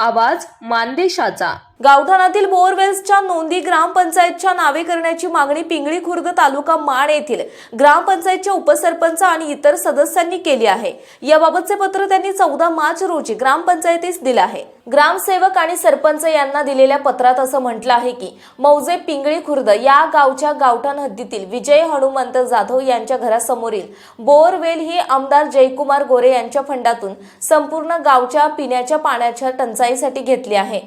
आवाज मानदेशाचा. गावठाणातील बोरवेल्सच्या नोंदी ग्रामपंचायतच्या नावे करण्याची मागणी पिंगळी खुर्द तालुका माण येथील ग्रामपंचायतच्या उपसरपंच आणि इतर सदस्यांनी केली आहे. याबाबतचे पत्र त्यांनी चौदा मार्च रोजी ग्रामपंचायतीस दिलं आहे. ग्रामसेवक आणि सरपंच यांना दिलेल्या पत्रात असं म्हटलं आहे की मौजे पिंगळी खुर्द या गावच्या गावठाण हद्दीतील विजय हनुमंत जाधव यांच्या घरासमोरील बोरवेल ही आमदार जयकुमार गोरे यांच्या फंडातून संपूर्ण गावच्या पिण्याच्या पाण्याच्या टंचाईसाठी घेतली आहे.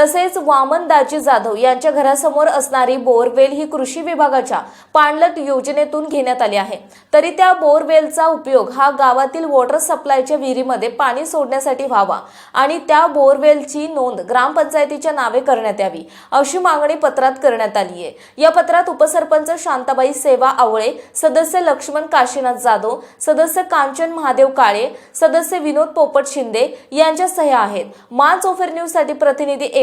तसेच वामन दाजी जाधव यांच्या घरासमोर असणारी बोरवेल ही कृषी विभागाच्या पाणलट योजनेतून घेण्यात आली आहे. तरी त्या बोरवेलचा उपयोग हा गावातील वॉटर सप्लायच्या विहिरीमध्ये पाणी सोडण्यासाठी व्हावा आणि त्या बोरवेलची नोंद ग्रामपंचायतीच्या नावे करण्यात यावी अशी मागणी पत्रात करण्यात आली आहे या पत्रात उपसरपंच शांताबाई सेवा आवळे सदस्य लक्ष्मण काशीनाथ जाधव सदस्य कांचन महादेव काळे सदस्य विनोद पोपट शिंदे यांच्या सह्या आहेत. मान चोफर न्यूजसाठी प्रतिनिधी